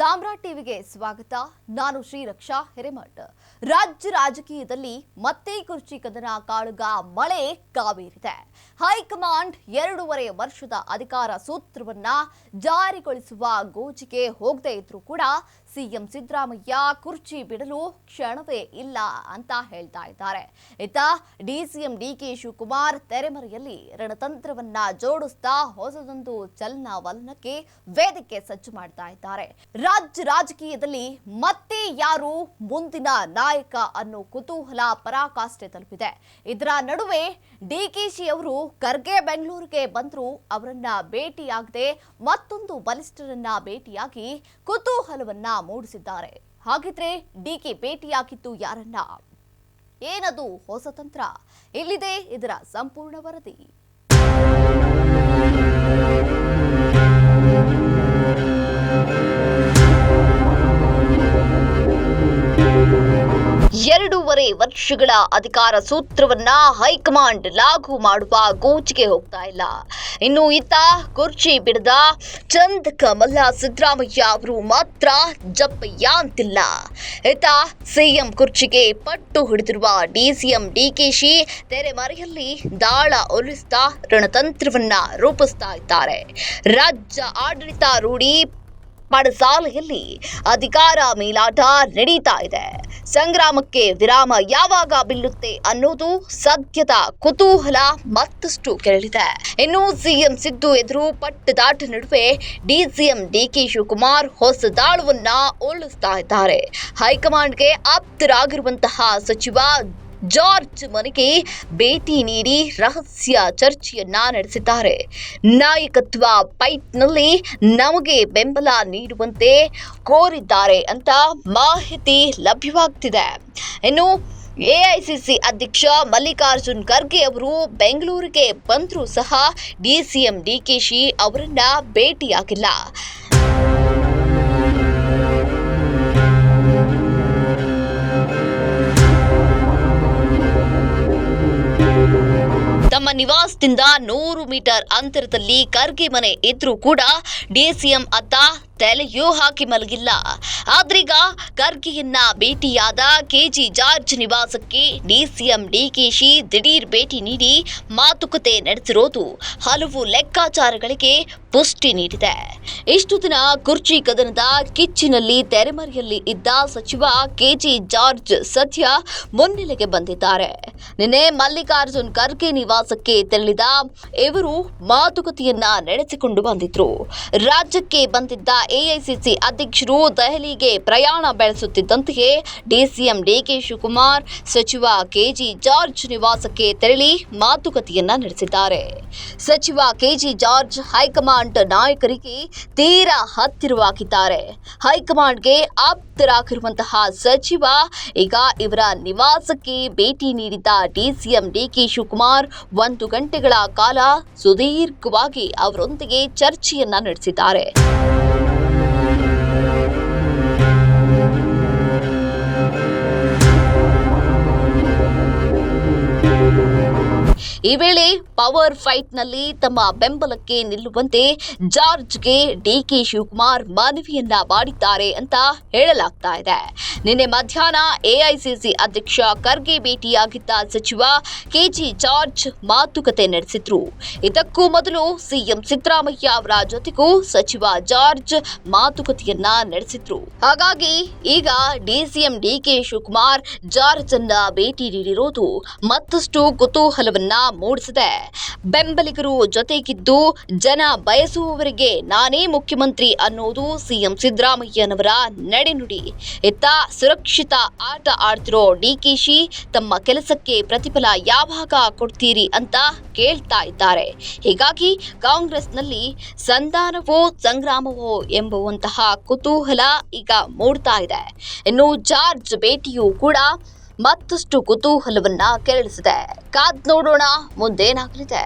ಸಾಮ್ರಾಟ್ ಟಿವಿಗೆ ಸ್ವಾಗತ. ನಾನು ಶ್ರೀರಕ್ಷಾ ಹಿರೇಮಠ್. ರಾಜ್ಯ ರಾಜಕೀಯದಲ್ಲಿ ಮತ್ತೆ ಕುರ್ಚಿ ಕದನ ಕಾಳುಗ ಮಳೆ ಕಾವೇರಿದೆ. ಹೈಕಮಾಂಡ್ ಎರಡೂವರೆ ವರ್ಷದ ಅಧಿಕಾರ ಸೂತ್ರವನ್ನ ಜಾರಿಗೊಳಿಸುವ ಗೋಜಿಗೆ ಹೋಗದೇ ಇದ್ರೂ ಕೂಡ ಸಿಎಂ ಸಿದ್ದರಾಮಯ್ಯ ಕುರ್ಚಿ ಬಿಡಲು ಕ್ಷಣವೇ ಇಲ್ಲ ಅಂತ ಹೇಳ್ತಾ ಇದ್ದಾರೆ. ಇತ್ತ ಡಿಸಿಎಂ ಡಿಕೆ ಶಿವಕುಮಾರ್ ತೆರೆಮರೆಯಲ್ಲಿ ರಣತಂತ್ರವನ್ನ ಜೋಡಿಸ್ತಾ ಹೊಸದೊಂದು ಚಲನವಲನಕ್ಕೆ ವೇದಿಕೆ ಸಜ್ಜು ಮಾಡ್ತಾ ಇದ್ದಾರೆ. ರಾಜ್ಯ ರಾಜಕೀಯದಲ್ಲಿ ಮತ್ತೆ ಯಾರು ಮುಂದಿನ ನಾಯಕ ಅನ್ನೋ ಕುತೂಹಲ ಪರಾಕಾಷ್ಠೆ ತಲುಪಿದೆ. ಇದರ ನಡುವೆ ಡಿಕೆಶಿ ಅವರು ಖರ್ಗೆ ಬೆಂಗಳೂರಿಗೆ ಬಂದ್ರು, ಅವರನ್ನ ಭೇಟಿಯಾಗದೆ ಮತ್ತೊಂದು ಬಲಿಷ್ಠರನ್ನ ಭೇಟಿಯಾಗಿ ಕುತೂಹಲವನ್ನ ಮೂಡಿಸಿದ್ದಾರೆ. ಹಾಗಿದ್ರೆ ಡಿಕೆ ಭೇಟಿಯಾಗಿದ್ದು ಯಾರನ್ನ? ಏನದು ಹೊಸ ತಂತ್ರ? ಇಲ್ಲಿದೆ ಇದರ ಸಂಪೂರ್ಣ ವರದಿ. ಎರಡೂವರೆ ವರ್ಷಗಳ ಅಧಿಕಾರ ಸೂತ್ರವನ್ನ ಹೈಕಮಾಂಡ್ ಲಾಗು ಮಾಡುವ ಗೋಚಿಗೆ ಹೋಗ್ತಾ ಇಲ್ಲ. ಇನ್ನು ಇತ್ತ ಕುರ್ಚಿ ಬಿಡದ ಚಂದ್ ಕಮಲ ಸಿದ್ದರಾಮಯ್ಯ ಅವರು ಮಾತ್ರ ಜಪ್ಪಯ್ಯ ಅಂತಿಲ್ಲ ಇತ್ತ ಸಿಎಂ ಕುರ್ಚಿಗೆ ಪಟ್ಟು ಹಿಡಿದಿರುವ ಡಿಸಿಎಂ ಡಿಕೆಶಿ ತೆರೆಮರೆಯಲ್ಲಿ ದಾಳ ಒಲಿಸ್ತಾ ರಣತಂತ್ರವನ್ನ ರೂಪಿಸ್ತಾ ಇದ್ದಾರೆ. ರಾಜ್ಯ ಆಡಳಿತ ರೂಢಿ ಪಡಸಾಲೆಯಲ್ಲಿ ಅಧಿಕಾರ ಮೇಲಾಟ ನಡೀತಾ ಇದೆ. ಸಂಗ್ರಾಮಕ್ಕೆ ವಿರಾಮ ಯಾವಾಗ ಬಿಲ್ಲುತ್ತೆ ಅನ್ನೋದು ಸದ್ಯದ ಕುತೂಹಲ ಮತ್ತಷ್ಟು ಕೆರಳಿದೆ. ಇನ್ನು ಸಿಎಂ ಸಿದ್ದು ಎದುರು ಪಟ್ಟದಾಟ ನಡುವೆ ಡಿಸಿಎಂ ಡಿಕೆ ಶಿವಕುಮಾರ್ ಹೊಸ ದಾಳವನ್ನ ಉಳಿಸ್ತಾ ಇದ್ದಾರೆ. ಹೈಕಮಾಂಡ್ಗೆ ಆಪ್ತರಾಗಿರುವಂತಹ ಸಚಿವ ಜಾರ್ಜ್ ಮನೆಗೆ ಭೇಟಿ ನೀಡಿ ರಹಸ್ಯ ಚರ್ಚೆಯನ್ನ ನಡೆಸಿದ್ದಾರೆ. ನಾಯಕತ್ವ ಪೈಟ್ನಲ್ಲಿ ನಮಗೆ ಬೆಂಬಲ ನೀಡುವಂತೆ ಕೋರಿದ್ದಾರೆ ಅಂತ ಮಾಹಿತಿ ಲಭ್ಯವಾಗ್ತಿದೆ. ಇನ್ನು ಎಐಸಿಸಿ ಅಧ್ಯಕ್ಷ ಮಲ್ಲಿಕಾರ್ಜುನ್ ಖರ್ಗೆ ಅವರು ಬೆಂಗಳೂರಿಗೆ ಬಂದರೂ ಸಹ ಡಿಸಿಎಂ ಡಿಕೆಶಿ ಅವರನ್ನ ಭೇಟಿಯಾಗಿಲ್ಲ. ತಮ್ಮ ನಿವಾಸದಿಂದ ನೂರು ಮೀಟರ್ ಅಂತರದಲ್ಲಿ ಖರ್ಗೆ ಮನೆ ಇದ್ರೂ ಕೂಡ ಡಿಸಿಎಂ ಅತ್ತ ತಲೆಯೂ ಹಾಕಿ ಮಲಗಿಲ್ಲ. ಆದ್ರೀಗ ಖರ್ಗೆಯನ್ನ ಭೇಟಿಯಾದ ಕೆಜಿ ಜಾರ್ಜ್ ನಿವಾಸಕ್ಕೆ ಡಿಸಿಎಂ ಡಿಕೆಶಿ ದಿಢೀರ್ ಭೇಟಿ ನೀಡಿ ಮಾತುಕತೆ ನಡೆಸಿರೋದು. ಹಲವು ಲೆಕ್ಕಾಚಾರಗಳಿಗೆ ಪುಷ್ಟಿ ನೀಡಿದೆ. ಇಷ್ಟು ದಿನ ಕುರ್ಚಿ ಕದನದ ಕಿಚ್ಚಿನಲ್ಲಿ ತೆರೆಮರೆಯಲ್ಲಿ ಇದ್ದ ಸಚಿವ ಕೆಜಿ ಜಾರ್ಜ್ ಸದ್ಯ ಮುನ್ನೆಲೆಗೆ ಬಂದಿದ್ದಾರೆ. ನಿನ್ನೆ ಮಲ್ಲಿಕಾರ್ಜುನ್ ಖರ್ಗೆ ನಿವಾಸಕ್ಕೆ ತೆರಳಿದ ಇವರು ಮಾತುಕತೆಯನ್ನ ನಡೆಸಿಕೊಂಡು ಬಂದಿದ್ರು. ರಾಜ್ಯಕ್ಕೆ ಬಂದಿದ್ದ ಎಐಸಿಸಿ ಅಧ್ಯಕ್ಷರು ದೆಹಲಿಗೆ ಪ್ರಯಾಣ ಬೆಳೆಸುತ್ತಿದ್ದಂತೆಯೇ ಡಿಸಿಎಂ ಡಿಕೆ ಶಿವಕುಮಾರ್ ಸಚಿವ ಕೆಜಿ ಜಾರ್ಜ್ ನಿವಾಸಕ್ಕೆ ತೆರಳಿ ಮಾತುಕತೆಯನ್ನ ನಡೆಸಿದ್ದಾರೆ. ಸಚಿವ ಕೆಜಿ ಜಾರ್ಜ್ ಹೈಕಮಾಂಡ್ ನಾಯಕರಿಗೆ ತೀರಾ ಹತ್ತಿರವಾಗಿದ್ದಾರೆ. ಹೈಕಮಾಂಡ್ಗೆ ಆಪ್ತರಾಗಿರುವಂತಹ ಸಚಿವ ಈಗ ಇವರ ನಿವಾಸಕ್ಕೆ ಭೇಟಿ ನೀಡಿದ್ದ ಡಿಸಿಎಂ ಡಿಕೆ ಶಿವಕುಮಾರ್ ಒಂದು ಗಂಟೆಗಳ ಕಾಲ ಸುದೀರ್ಘವಾಗಿ ಅವರೊಂದಿಗೆ ಚರ್ಚೆಯನ್ನ ನಡೆಸಿದ್ದಾರೆ. ಈ ವೇಳೆ ಪವರ್ ಫೈಟ್ನಲ್ಲಿ ತಮ್ಮ ಬೆಂಬಲಕ್ಕೆ ನಿಲ್ಲುವಂತೆ ಜಾರ್ಜ್ಗೆ ಡಿಕೆ ಶಿವಕುಮಾರ್ ಮನವಿಯನ್ನ ಮಾಡಿದ್ದಾರೆ ಅಂತ ಹೇಳಲಾಗ್ತಾ ಇದೆ. ನಿನ್ನೆ ಮಧ್ಯಾಹ್ನ ಎಐಸಿಸಿ ಅಧ್ಯಕ್ಷ ಖರ್ಗೆ ಭೇಟಿಯಾಗಿದ್ದ ಸಚಿವ ಕೆಜಿ ಜಾರ್ಜ್ ಮಾತುಕತೆ ನಡೆಸಿದ್ರು. ಇದಕ್ಕೂ ಮೊದಲು ಸಿಎಂ ಸಿದ್ದರಾಮಯ್ಯ ಅವರ ಜೊತೆಗೂ ಸಚಿವ ಜಾರ್ಜ್ ಮಾತುಕತೆಯನ್ನ ನಡೆಸಿದ್ರು. ಹಾಗಾಗಿ ಈಗ ಡಿಸಿಎಂ ಡಿಕೆ ಶಿವಕುಮಾರ್ ಜಾರ್ಜ್ ಅನ್ನ ಭೇಟಿ ನೀಡಿರೋದು ಮತ್ತಷ್ಟು ಕುತೂಹಲವನ್ನ ಮೂಡಿಸಿದೆ. ಬೆಂಬಲಿಗರು ಜೊತೆಗಿದ್ದು ಜನ ಬಯಸುವವರಿಗೆ ನಾನೇ ಮುಖ್ಯಮಂತ್ರಿ ಅನ್ನೋದು ಸಿಎಂ ಸಿದ್ದರಾಮಯ್ಯನವರ ನಡೆನುಡಿ. ಇತ್ತ ಸುರಕ್ಷಿತ ಆಟ ಆಡ್ತಿರೋ ಡಿಕೆಶಿ ತಮ್ಮ ಕೆಲಸಕ್ಕೆ ಪ್ರತಿಫಲ ಯಾವಾಗ ಕೊಡ್ತೀರಿ ಅಂತ ಕೇಳ್ತಾ ಇದ್ದಾರೆ. ಹೀಗಾಗಿ ಕಾಂಗ್ರೆಸ್ನಲ್ಲಿ ಸಂಧಾನವೋ ಸಂಗ್ರಾಮವೋ ಎಂಬುವಂತಹ ಕುತೂಹಲ ಈಗ ಮೂಡ್ತಾ ಇದೆ. ಇನ್ನು ಜಾರ್ಜ್ ಭೇಟಿಯೂ ಕೂಡ ಮತ್ತಷ್ಟು ಕುತೂಹಲವನ್ನ ಕೆರಳಿಸಿದೆ. ಕಾದ್ ನೋಡೋಣ ಮುಂದೇನಾಗಲಿದೆ?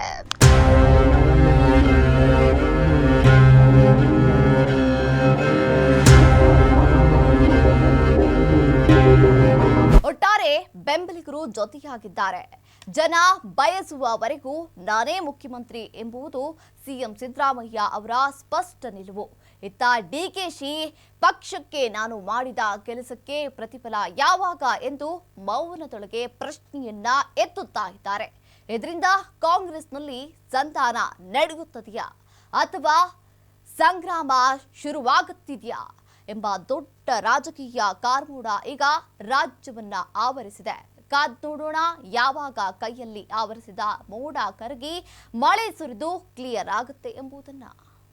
ಬೆಂಬಲಿಗರು ಜೊತೆಯಾಗಿದ್ದಾರೆ. ಜನ ಬಯಸುವವರೆಗೂ ನಾನೇ ಮುಖ್ಯಮಂತ್ರಿ ಎಂಬುದು ಸಿಎಂ ಸಿದ್ದರಾಮಯ್ಯ ಅವರ ಸ್ಪಷ್ಟ ನಿಲುವು. ಇತ್ತ ಡಿಕೆಶಿ ಪಕ್ಷಕ್ಕೆ ನಾನು ಮಾಡಿದ ಕೆಲಸಕ್ಕೆ ಪ್ರತಿಫಲ ಯಾವಾಗ ಎಂದು ಮೌನದೊಳಗೆ ಪ್ರಶ್ನೆಯನ್ನ ಎತ್ತುತ್ತಾ ಇದ್ದಾರೆ. ಇದರಿಂದ ಕಾಂಗ್ರೆಸ್ನಲ್ಲಿ ಸಂಧಾನ ನಡೆಯುತ್ತದೆಯಾ ಅಥವಾ ಸಂಗ್ರಾಮ ಶುರುವಾಗುತ್ತಿದೆಯಾ? ಎಂಬ ದೊಡ್ಡ ರಾಜಕೀಯ ಕಾರ್ಮೋಡ ಈಗ ರಾಜ್ಯವನ್ನ ಆವರಿಸಿದೆ. ಕಾದ್ ನೋಡೋಣ, ಯಾವಾಗ ಕೈಯಲ್ಲಿ ಆವರಿಸಿದ ಮೋಡ ಕರಗಿ ಮಳೆ ಸುರಿದು ಕ್ಲಿಯರ್ ಆಗುತ್ತೆ ಎಂಬುದನ್ನ.